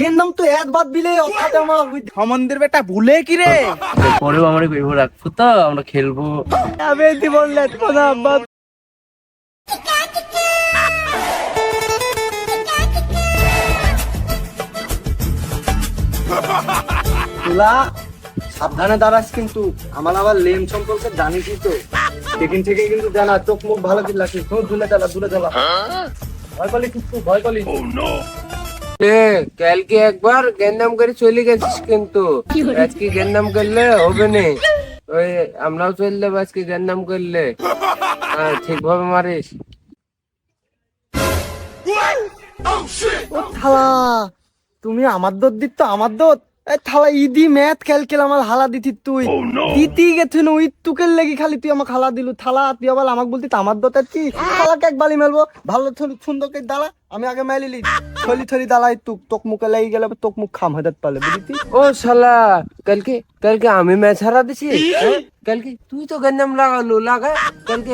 গেন্দাম তো এক বাদ দিলে অর্থাৎ আমার বেটা ভুলে কি রে? পরেও আমরা বিভোর রাখব তো আমরা খেলব। আবে জীবন লেটবো না আব্বা। তুলা সাবধানে দাঁড়াস কিন্তু। আমার আবার লেম সম্পর্কে জানিসই তো। সেদিন থেকে কিন্তু জানা চোখ মুখ ভালো কি লাগছে খুব দূরে চালা দূরে চালা ভয় পালি কিন্তু ভয় পালি কালকে একবার গেন্দাম করে চলে গেছিস কিন্তু। আজকে গেন্দাম করলে হবে না। ওই আমরাও চললে আজকে গেন্দাম করলে। ঠিক ঠিকভাবে মারিস। ও থালা তুমি আমার দোদ দিত তো আমার দোদ থালা ইদি ম্যাথ খেল খেল আমার হালা দিতি তুই। দিতি গেছে না ওই তুকের লেগে খালি তুই আমাকে হালা দিলু। থালা তুই আবার আমাকে বলতি আমার দোত কি? থালাকে এক বালি মেলবো। ভালো থলি সুন্দর করে দাঁড়া আমি আগে মেলিলি থলি থলি দাঁড়াই তুক তোক মুখে লেগে গেলে তোক মুখ খাম হয়ে পারলে বুঝলি ও শালা কালকে কালকে আমি ম্যাচ হারা দিছি? হ্যাঁ? কালকে তুই তো গেন্দাম লাগালো লাগা? কালকে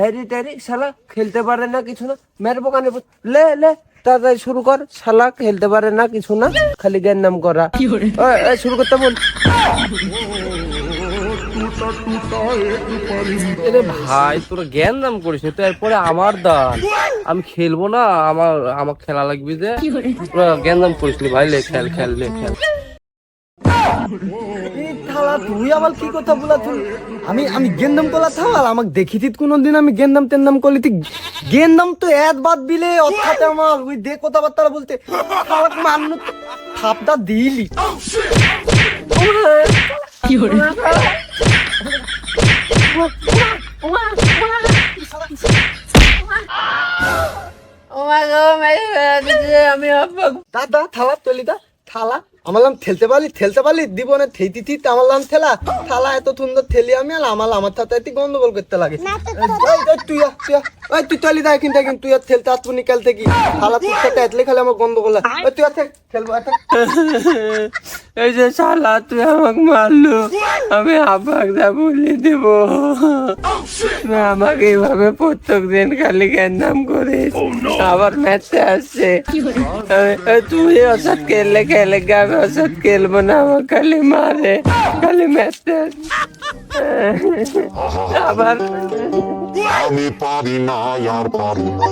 হ্যারি ট্যারি শালা খেলতে পারে না কিছু না। মেয়ের বোকানে বস- লে লে। তাড়াতাড়ি শুরু কর শালা খেলতে পারে না কিছু না খালি গেন্দাম করা। ওই, ওই, শুরু করতে বল। ভাই তোর জ্ঞান দাম করিস তো এরপরে আমার দান। আমি খেলব না আমার আমার খেলা লাগবে যে। তোরা জ্ঞান দাম করিস ভাই লে খেল খেল লে খেল। তুই আবার কি কথা বলা তুই? আমি আমি গেন্দাম কলা থাল আমাকে দেখিতি কোনোদিন আমি গেন্দাম টেন্দাম করলি তুই গেন্দাম তো এক বাদ দিলে অর্থাৎ আমার ওই দে কথাবার্তা বলতে। থালাক মান্য থাপটা দিলি। আমি দাদা থালা তলি দা থালা। আমার লাম ঠেলতে পারলি ঠেলতে পারলি? দিব না থেইতি থি আমার লাম ঠেলা। থালা এত সুন্দর ঠেলি আমি আর আমার আমার থাতে একটি গন্ডগোল করতে লাগে। তুই তুই। ওই তুই তলি দা কিন্তু কিন্তু তুই আর ঠেলতে আসব নিকাল থেকে। থালা তুই সাথে এতলে খালি আমার গন্ডগোল ওই তুই আর থাক। এই যে শালা তুই আমাকে মারলো আমি আব্বাক যা বলে দেব তুই আমাকে এইভাবে প্রত্যেক দিন খালি গেন্দাম করিস আবার ম্যাচে আসছে আমি- এই তুই ওষুধ খেললে খেলে গে আমি ওষুধ খেলব না আমার খালি মারে খালি ম্যাচে আবার আমি পারি না আর পারি না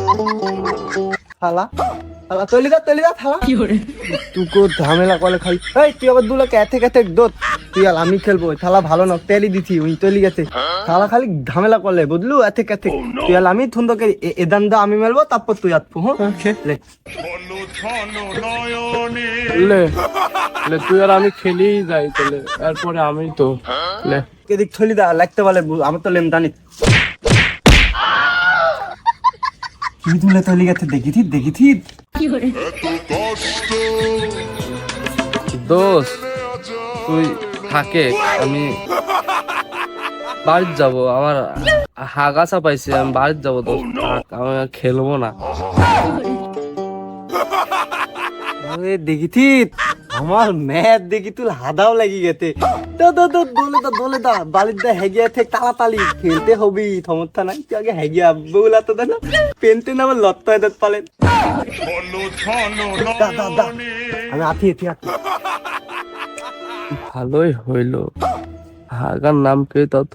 থালা থালা তলি দা তলি দা থালা। তুই কো ঝামেলা করে খাই। এই তুই আবার দুলাকে এতে কেতে দোত। তুই আর আমি খেলব থালা ভালো না তেলি দিছি ওই তলি গেছে। থালা খালি ঝামেলা করলে বুঝলু? এতে কেতে তুই আর আমি থুন্দকে এদান দা আমি মেলবো তারপর তুই আতপু হ্যাঁ? লে। লে লে তুই আর আমি খেলেই যাই তাহলে। এরপরে আমি তো লে। এদিক থলি দা লাগতে বলে আমার তো লেম জানি কি তুলে তলি গেছে দেখিথি দেখিথি দোষ তুই থাকে আমি বাড়ির যাব আমার হাগাছা পাইছে আমি বাড়ির যাব দোষ আমি খেলব না। দেখিতি আমার ম্যাচ দেখি তুই হাদাও লাগি গেতে তো দা দোলে দা বালির দা হেগিয়া থেকে তাড়াতাড়ি। খেলতে হবি, সমস্যা নাই, তুই আগে হেগিয়া বউলা তো না। পেনতে না আমার লত্ত দা দা আমি ভালোই হইল। হাগার নাম পেয়ে তত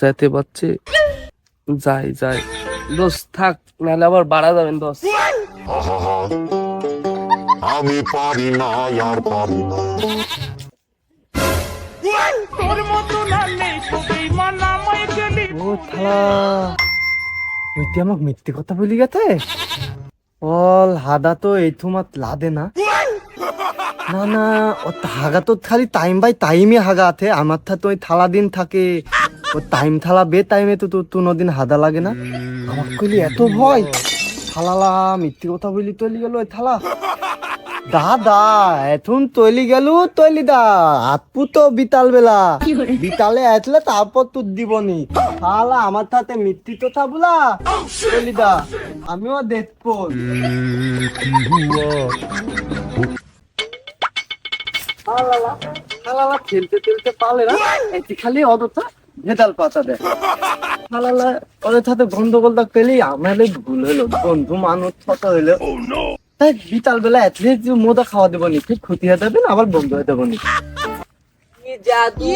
যেতে পারছি। যাই যাই। দোষ থাক, নাহলে আবার বাড়া যাবেন দোষ আমি পারি না আর পারি না। ও থালা ওই তুই আমাকে মিথ্যে কথা বলি গেছে? অল হাদা তো এই লাদে না। না না ও হাগা তো খালি টাইম বাই টাইমে হাগা আছে আমার থা তো থালা দিন থাকে। ও টাইম থালা বে টাইমে তো তোর কোনো দিন হাদা লাগে না। আমার কইলি এত ভয়? থালালা মিথ্যে কথা বলি তৈলি গেল থালা। দাদা এখন তৈলি গেল তৈলি দা। আপু তো বিতাল বেলা। বিতালে আসলে তারপর তুই দিবনি। থালা আমার সাথে মিথ্যি কথা বলা। তৈলি দা আমিও দেখব। হালালা খেলতে খেলতে পারলে না? এটি খালি অযথা ভেদাল পাতা দেয় হালালা ওদের সাথে গন্ডগোলটা পেলেই আমার ভুল হলো। বন্ধু মানুষ ছোট হইল? তা এই বিকাল বেলা অ্যাটলিস্ট মোদা খাওয়া দেবো নি ঠিক ক্ষতি হয়ে যাবে না আবার বন্ধ হয়ে যাবো নি কি জাদু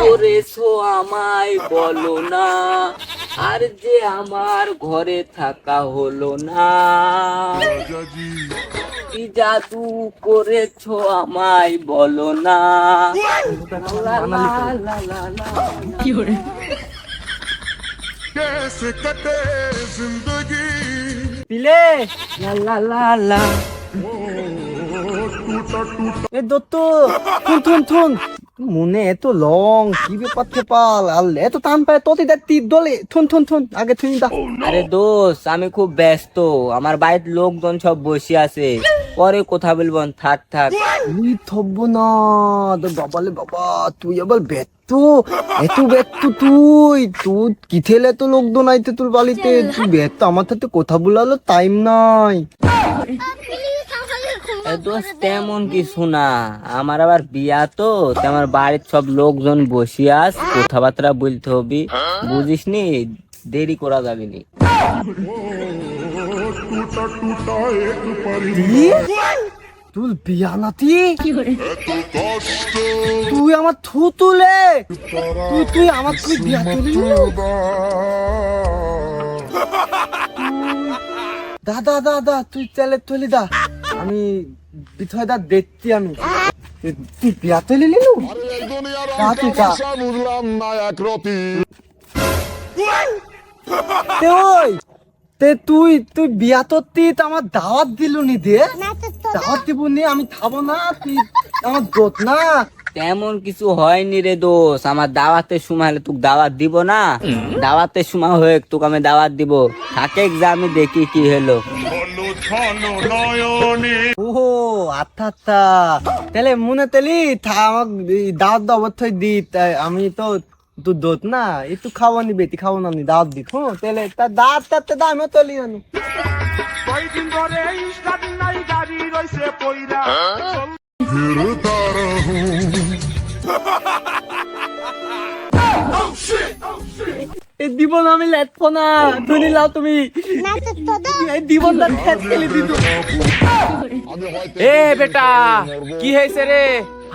করেছো আমায় বলো না আর যে আমার ঘরে থাকা হলো না কি জাদু করেছো আমায় বলো না লা লা লা লা লা। कैसे कटे जिंदगी পিলে লা লা লা এ দত্ত থুন থুন থুন মনে এত লং কি ব্যাপার থেপাল আর এত টান পায় ততি দেখ তীর দলে। থুন থুন থুন আগে থুন দা। আরে দোষ আমি খুব ব্যস্ত। আমার বাড়ির লোকজন সব বসে আছে। পরে কথা বলব থাক থাক। তুই থব্ব না তো বাবালে বাবা তুই আবার ব্যর্থ? এত ব্যর্থ তুই? তুই কি থেলে তো লোকজন আইতে তোর বাড়িতে? তুই ব্যর্থ আমার সাথে কথা বলালো টাইম নাই। তেমন কিছু না। আমার আবার বিয়া তো আমার বাড়ির সব লোকজন বসে আস কথাবার্তা বলতে হবে। বুঝিস নি দেরি করা যাবে নি। তুই বিয়া নাতি? তুই আমার থু তুলে তুই তুই আমার তুই বিয়া তুলি দাদা দাদা তুই চলে তুলি দা। আমি বিথয় দা দেখছি আমি তুই- তুই বিয়া তুলি নিলু দুনিয়ার কাকে কা? বুঝলাম না এক রতি। তে তুই তুই বিয়া তো তুই আমার দাওয়াত দিলু নি দে। দাওয়াত দিব নি আমি খাব না তুই আমার দোত না। তেমন কিছু হয়নি রে দোষ আমার দাওয়াতের সময় হলে তোকে দাওয়াত দিব না। দাওয়াতের সময় হয়ে তোকে আমি দাওয়াত দিব। থাকে যা আমি দেখি কি হলো। ওহো আত্মা আত্মা তাহলে মনে তেলি আমাক দাওয়াত দি আমি তো তুই দোত না একটু খাব নি বেটি খাব না নি দাওয়াত দি হ্যাঁ তাহলে তা দাঁত তাতে দামে তলি আনু। কয়দিন ধরে নাই গাড়ি দিব না আমি লেটফো না। ধরে লাও তুমি। না খেত খেলে দিত এ বেটা কি হয়েছে রে?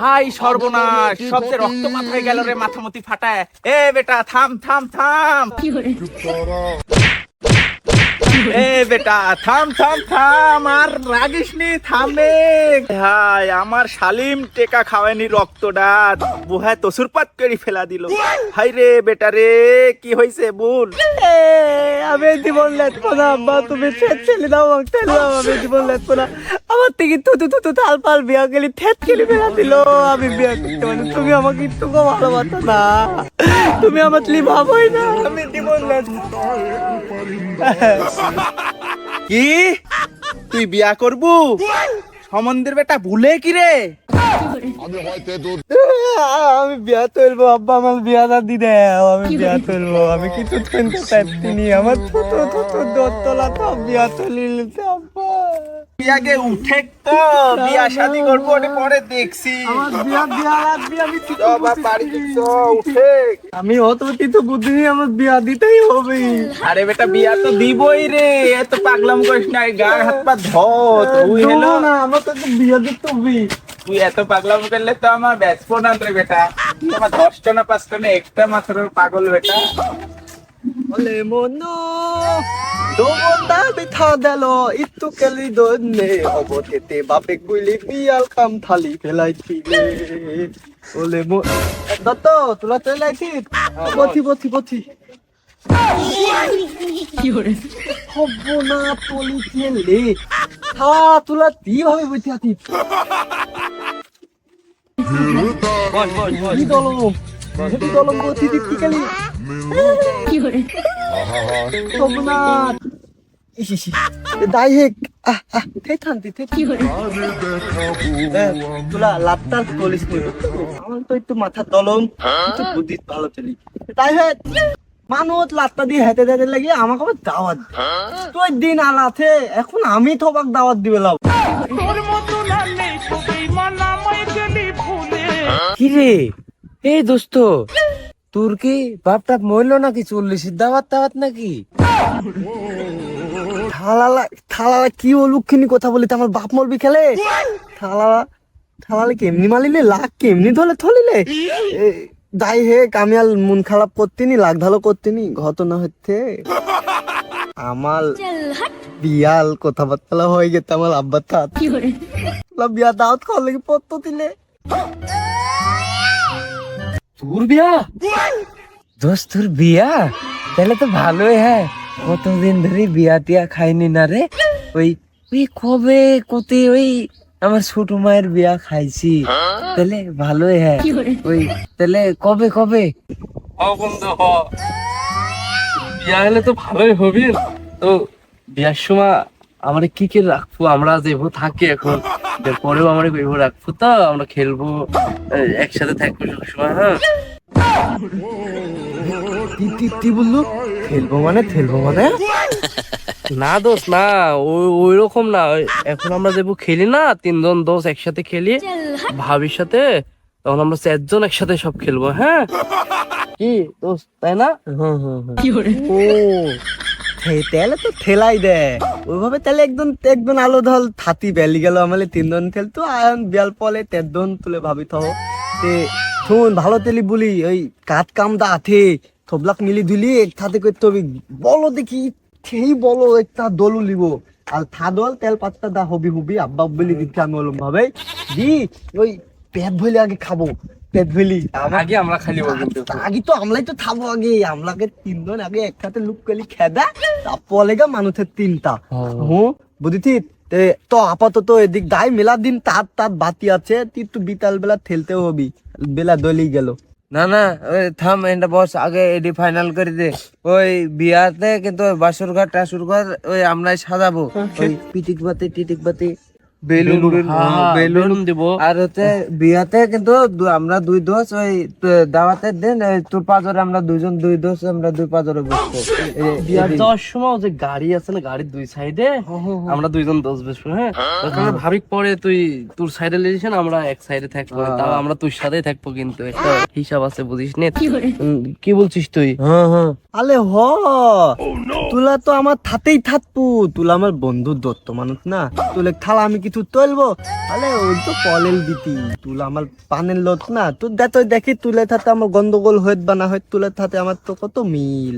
হাই সর্বনাশ সবচেয়ে রক্ত মাথায় গেল রে মাথামতি ফাটায়। এ বেটা থাম থাম থাম। এ বেটা থাম থাম থাম আর রাগিস নি থামে। হাই আমার শালিম টেকা খাওয়ানি রক্তটা। বুহায় তসুরপাত করে ফেলা দিল। হাই রে বেটা রে কি হয়েছে বল? আমি জীবন লেটবো না আব্বা তুমি ঠেট ছেলে দাও আমি জীবন লেটবো না। আমার থেকে তু তু তু তু তাল পাল বিয়া গেলি ঠেট খেলে ফেলা দিল। আমি বিয়া করতে পারি তুমি আমাকে একটু ভালোবাসো না। তুমি আমার লি ভাবোই না। আমি জীবন লেটবো কি? তুই বিয়া করবু? সমন্দের বেটা ভুলে কি রে? আমি বিয়া তুলবো আব্বা আমার বিয়া না দি দেও আমি বিয়া তুলবো আমি কিছু পারছি নি। আমার ছোট ছোট দোতলা তো বিয়া তুলি নিতে আব্বা। তুই উঠে তো বিয়া শাদি করব পরে দেখছি। আমার বিয়া বিয়া লাগবে আমি অত কিছু বুদ্ধি নেই, আমার বিয়া দিতেই হবে। আরে বেটা বিয়া তো দিবই রে এত পাগলাম করিস না গা হাত পা ধ তুই হেলো। না আমার তো বিয়া দিতে হবে। তুই এত পাগলাম করলে তো আমার বেচবো না রে বেটা। তুই আমার দশটা না পাঁচটা না একটা মাত্র পাগল বেটা। বলে মনো দোবন্দা বিথা দেল ইত্তু কেলি দন্নে অবতেতে বাপে গুলি বিয়াল কাম থালি ফেলাইছিলে বলে মো দত্ত তোলা চলে আইছি বথি বথি বথি হব না পলি ফেলে হা তোলা দি ভাবে বইতে আছি দলম হেবি দলম একটু বুদ্ধি ভালো চলি। তাই হে মানুষ লাত্তা দিয়ে হেতে হেতে লাগি আমাকে আবার দাওয়াত তুই দিন আলাতে এখন আমি থবাক দাওয়াত দিবে লাভ। কি রে এই দোস্ত তোর কি বাপটা মরলো নাকি চল্লিশ দাওয়াত দাওয়াত নাকি? থালালা থালালা কি অলুক্ষিনী কথা বলিতে আমার বাপ মরবি খেলে? থালালা থালালে কেমনি মালিলে লাখ কেমনি ধলে থলিলে? এ, যাই হে আর মন খারাপ করতিনি লাখ ভালো করতিনি ঘটনা হচ্ছে আমার বিয়াল কথাবার্তা হয়ে গেছে আমার আব্বার থাত বিয়া দাওয়াত খাওয়ার লাগে পত্ত দিলে তোর বিয়া? দোস্ত, তোর বিয়া? তাহলে তো ভালোই হ্যাঁ। কতদিন ধরে বিয়া টিয়া খাইনি না রে? ওই ওই কবে, কতে ওই আমার ছোট মায়ের বিয়া খাইছি। তাহলে ভালোই হ্যাঁ। ওই, তাহলে কবে কবে? বিয়া হলে তো ভালোই হবি। তো বিয়ার সময় আমরা কি কি রাখব? আমরা যেভাবে থাকি এখন। পরেও আমরা এইভাবে রাখব তো আমরা খেলব একসাথে থাকব সবসময় হ্যাঁ। কি কি কি বলল? খেলব মানে খেলব মানে? না দোষ না ওই ওই রকম না এখন আমরা যাব খেলি না তিনজন দোষ একসাথে খেলি ভাবির সাথে তখন আমরা চারজন একসাথে সব খেলব হ্যাঁ। কি দোষ তাই না? হ্যাঁ হ্যাঁ হ্যাঁ। ও থে- তাহলে তো ঠেলাই দে। ওইভাবে তাহলে একদম একদম আলো ধল, থাতি বেলি গেল আমালে, তিনজন খেলতো আয়ন, বিয়াল পলে, তেরজন তুলে ভাবি থহ তে শুন, ভালো তেলি বলি, ওই কাত কাম দা আথে থবলাক মিলি ধুলি একসাথে করতে হবে, বলো দেখি সেই বলো, একটা দলু লিব আর থা দল, তেল পাত্তা দা হবি হবি, আব্বা বলি দিতে আমি ওলম ভাবে। দি, ওই পেট ভইলে আগে খাব। পেট আগে আমরা খালি কিন্তু। আগে তো আমলাই তো থাকব আগে। আমলাকে তিনজন আগে একসাথে কলি খেদা তারপর লেগা মানুষের তিনটা। বুঝিছি? তো আপাতত এদিক দায় মেলা দিন তার তার বাতি আছে। তুই তো বিকাল বেলা ঠেলতে হবি। বেলা দলি গেল। না না ওই থাম এটা বস আগে এডি ফাইনাল করে দে। ওই বিয়াতে কিন্তু বাসর ঘর টাসুর ঘর ওই আমরাই সাজাবো। ওই পিটিক বাতি টিটিক বাতি। বেলুন হ্যাঁ, বেলুন। বেলুন আর হচ্ছে বিয়াতে কিন্তু দু- আমরা দুই দোষ ওই দাওয়াতের দিন তোর পাজরে আমরা দুইজন দুই দোষ আমরা দুই পাজরে বসবো। বিয়ার যাওয়ার সময় যে গাড়ি আছে না গাড়ির দুই সাইডে আমরা দুইজন দোষ বসবো হ্যাঁ? ওখানে ভাবিক পরে তুই তোর সাইডে না আমরা এক সাইডে থাকব। তাও আমরা তোর সাথেই থাকব কিন্তু একটা হিসাব আছে বুঝিস নে? কি বলছিস তুই? হ্যাঁ হ্যাঁ। আলে হ। তুলা তো আমার থাতেই থাকব তুলা আমার বন্ধু দত্ত মানুষ না? তুলে খালা আমি কিছু তুলবো? আলে ওই তো কলেল দিতি। তুলা আমার পানের লোক না। তুই দে দেখি তুলে থাতে আমার গন্ডগোল হয়ে বা না হয় তুলে থাতে আমার তো কত মিল।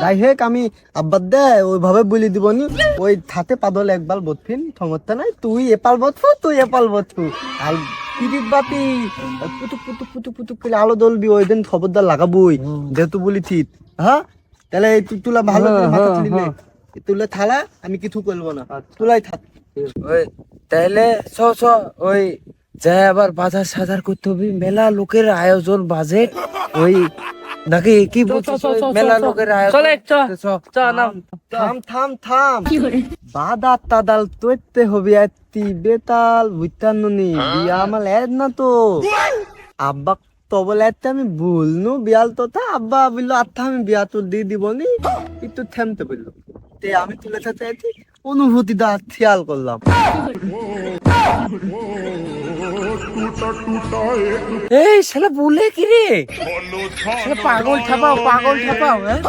যাই হোক আমি আব্বার দে ওইভাবে বলি দিব নি। ওই থাতে পাদল একবার বতফিন সমস্যা নাই। তুই এপাল বতফু তুই এপাল বতফু আর পিরিত বাতি পুতুক পুতুক পুতুক পুতুক করে আলো জ্বলবি ওই দিন খবরদার লাগাবই। যেহেতু বলি ঠিক হ্যাঁ? তাহলে তুলা ভালো তুলি নে। এই তুলে থালা আমি কিছু করব না। তুলাই থাক। ওই তাহলে চ চ ওই যাই আবার বাজার সাজার করতে হবে। মেলা লোকের আয়োজন বাজেট ওই নাকি কি বলছিস? মেলা লোকের আয়োজন থাম থাম থাম। বাদার তাদাল তৈতে হবে এত্তি বেতাল বুঝতাননি বিয়া আমার এর না তো। আব্বা তো বলে এত্তে আমি বলনু বিয়াল তো তা। আব্বা বলল আত্মা আমি বিয়া তো দিয়ে দিব নি। একটু থেমতে বলল। তে আমি তুলে থাকতে চাইছি অনুভূতি দা খেয়াল করলাম। এই শালা বলে কি রে? পাগল ছাপাও পাগল ছাপাও হ্যাঁ?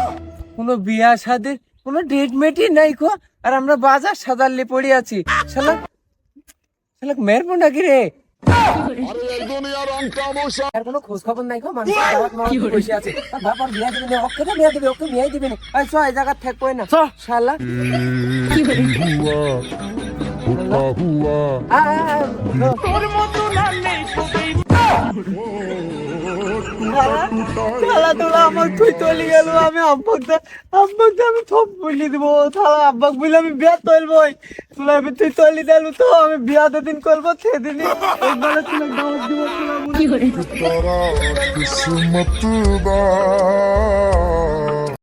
কোনো বিয়া সাদের কোনো ডেট মেটই নাই কো। আর আমরা বাজার সাজারলে পড়ে আছি। শালা শালা মেরবো নাকি রে? আর কোনো খোঁজ খবর নাই গো মানুষ দাওয়াত মাওয়াত বসে আছে। তার বাবার বিয়া দিবে না বিয়া দিবে ওকে বিয়াই দিবে না। এই সো এই জায়গা থাকব না। শালা। আ, মতো আ, থালা তোলা আমার তুই তলি গেল আমি আব্বাকটা আব্বাকটা আমি থপ বলি দিব। থালা আব্বাক বলে আমি বিয়া তলবো তোলা তুই তলি দেল তো আমি বিয়া দিন করব সেদিনই একবারে তুলে দাওয়াত দিব তোরা কিসমত দা